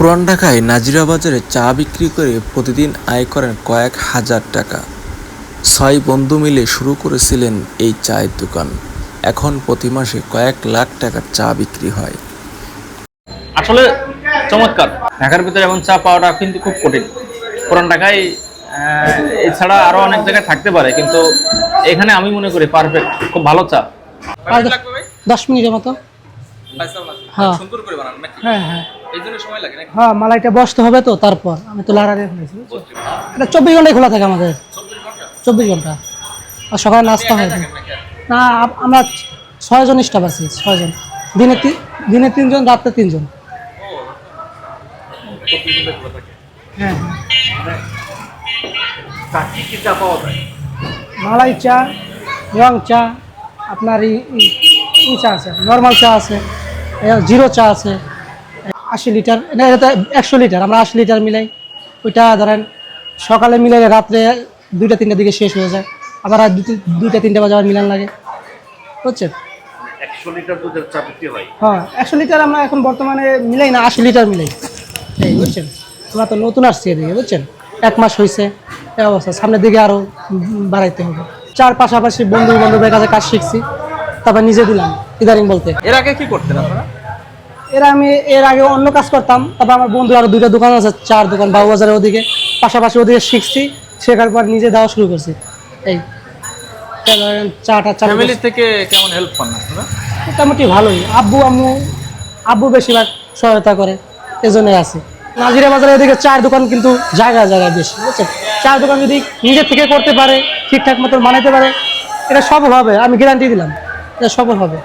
পুরান ঢাকায় নাজিরা বাজারে চা বিক্রি করে প্রতিদিন আয় করেন কয়েক হাজার টাকা। ছয় বন্ধু মিলে শুরু করেছিলেন এই চায়ের দোকান। এখন প্রতি মাসে কয়েক লাখ টাকার চা বিক্রি হয়। আসলে চমৎকার। ঢাকার ভিতরে এমন চা পাওয়াটা কিন্তু খুব কঠিন। পুরান ঢাকায় এছাড়া আরও অনেক জায়গায় থাকতে পারে কিন্তু এখানে আমি মনে করি পারফেক্ট খুব ভালো চা। দশ মিনিটের মতো। হ্যাঁ। হ্যাঁ হ্যাঁ। হ্যাঁ মালাইটা বসতে হবে তো তারপর। আমি তো লাড়া দিয়েছি বুঝছ? এটা চব্বিশ ঘন্টায় খোলা থাকে আমাদের। চব্বিশ ঘণ্টা? আর সকালে নাস্তা হয় না আমরা ছয়জন স্টাফ আছি ছয়জন দিনে দিনে তিনজন রাত্রে তিনজন। হ্যাঁ। হ্যাঁ মালাই চা রং চা আপনার ই চা আছে নর্মাল চা আছে জিরো চা আছে। আশি লিটার না এটা একশো লিটার আমরা আশি লিটার মিলাই ওইটা ধরেন সকালে মিলাই রাত্রে দুইটা তিনটার দিকে শেষ হয়ে যায় আবার দুটি- দুইটা তিনটা বাজে আবার মিলান লাগে বুঝছেন? একশো লিটার দুধের চা বিক্রি হয়? হ্যাঁ একশো লিটার আমরা এখন বর্তমানে মিলাই না আশি লিটার মিলাই এই বুঝছেন? আমরা তো নতুন আসছি এদিকে বুঝছেন? এক মাস হয়েছে এই অবস্থা সামনের দিকে আরও বাড়াইতে হবে। চার পাশাপাশি বন্ধু বান্ধবের কাছে কাজ শিখছি তারপর নিজে দিলাম ইদারিং বলতে। এর আগে কি করতেন আপনারা? এর আমি এর আগে অন্য কাজ করতাম। তারপর আমার বন্ধু আরও দুইটা দোকান আছে চার দোকান বাবুবাজারের ওদিকে পাশাপাশি ওদিকে শিখছি শেখার পর নিজে দেওয়া শুরু করছি। এই চাটা চালু ফ্যামিলি থেকে কেমন হেল্প পান মোটামুটি ভালোই। আব্বু আম্মু আব্বু বেশিরভাগ সহায়তা করে এজন্যই আছে। নাজিরা বাজারের এদিকে চার দোকান কিন্তু জায়গা জায়গায় বেশি বুঝছেন? চার দোকান যদি নিজের থেকে করতে পারে ঠিকঠাক মতো বানাইতে পারে এটা সফল হবে আমি গ্যারান্টি দিলাম। এটা সফল হবে।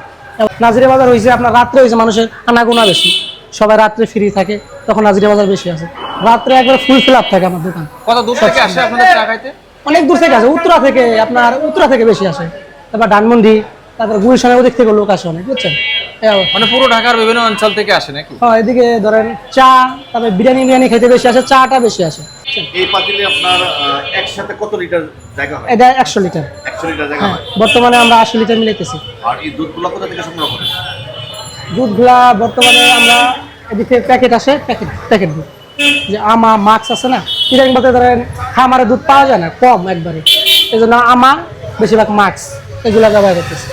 নাজিরা বাজার হয়েছে আপনার রাত্রে হয়েছে মানুষের আনাগোনা বেশি। সবাই রাত্রে ফ্রি থাকে তখন নাজিরা বাজার বেশি আছে। রাত্রে একবার ফুল ফিল আপ থাকে আমার দোকান। কত দূর থেকে আসে আপনাদের চা খাইতে? অনেক দূর থেকে আছে উত্তরা থেকে আপনার উত্তরা থেকে বেশি আসে। তারপর ডানমন্ডি তারপর গুলশানের ওদিক থেকে লোক আসে অনেক বুঝছেন? মানে পুরো ঢাকার বিভিন্ন অঞ্চল থেকে আসে নাকি? হ্যাঁ এদিকে ধরেন চা তারপরে বিরিয়ানি বিরিয়ানি খেতে বেশি আসে চাটা বেশি আসে এই পাতিলে আপনার একসাথে কত লিটার জায়গা হয়? এটা একশো লিটার। একশো লিটার জায়গা হ্যাঁ হয়। বর্তমানে আমরা আশি লিটার মিলাইতেছি। আর এই দুধগুলো কোথা থেকে সংগ্রহ করেন? দুধগুলা বর্তমানে আমরা এদিকে প্যাকেট আসে প্যাকেট প্যাকেট দুধ। যে আমা মাক্স আছে না? ইদানিং বলতে ধরেন খামারে দুধ পাওয়া যায় না কম একবারে। এই জন্য আমা বেশিরভাগ মাক্স এগুলা ব্যবহার করতেছি।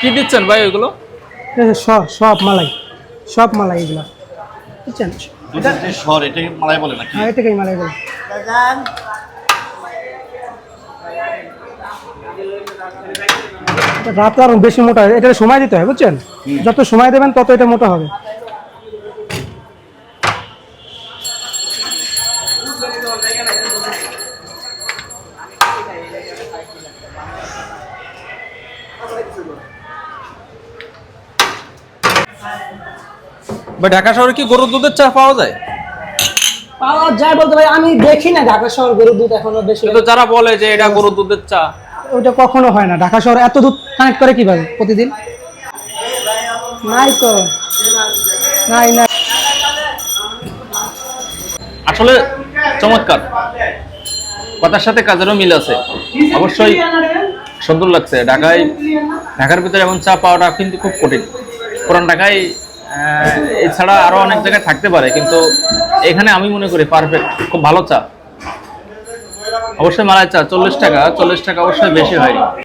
কি দিচ্ছেন ভাই ওইগুলো? সব সব মালাই সব মালাই এগুলা। বুঝছেন? যে স্বর মালাই বলে নাকি? হ্যাঁ এটাকেই মালাই বলে। রাত আর বেশি মোটা হয়। এটা সময় দিতে হয় বুঝছেন? যত সময় দেবেন তত এটা মোটা হবে। ভাই ঢাকা শহরে কি গরুর দুধের চা পাওয়া যায়? পাওয়া যায় বলতে ভাই আমি দেখি না ঢাকা শহর গরুর দুধ এখনও বেশি। কিন্তু যারা বলে যে এটা গরুর দুধের চা। ওইটা কখনো হয় না। ঢাকা শহর এত দুধ কানেক্ট করে কীভাবে প্রতিদিন? নাই তো। নাই না আসলে চমৎকার। কথার সাথে কাজেরও মিল আছে। অবশ্যই সুন্দর লাগছে। ঢাকায় ঢাকার ভিতরে এমন চা পাওয়াটা কিন্তু খুব কঠিন। পুরান ঢাকায় এছাড়া আরও অনেক জায়গায় থাকতে পারে, কিন্তু এখানে আমি মনে করি পারফেক্ট খুব ভালো চা। অবশ্যই মালাই চা, চল্লিশ টাকা চল্লিশ টাকা অবশ্যই বেশি হয়।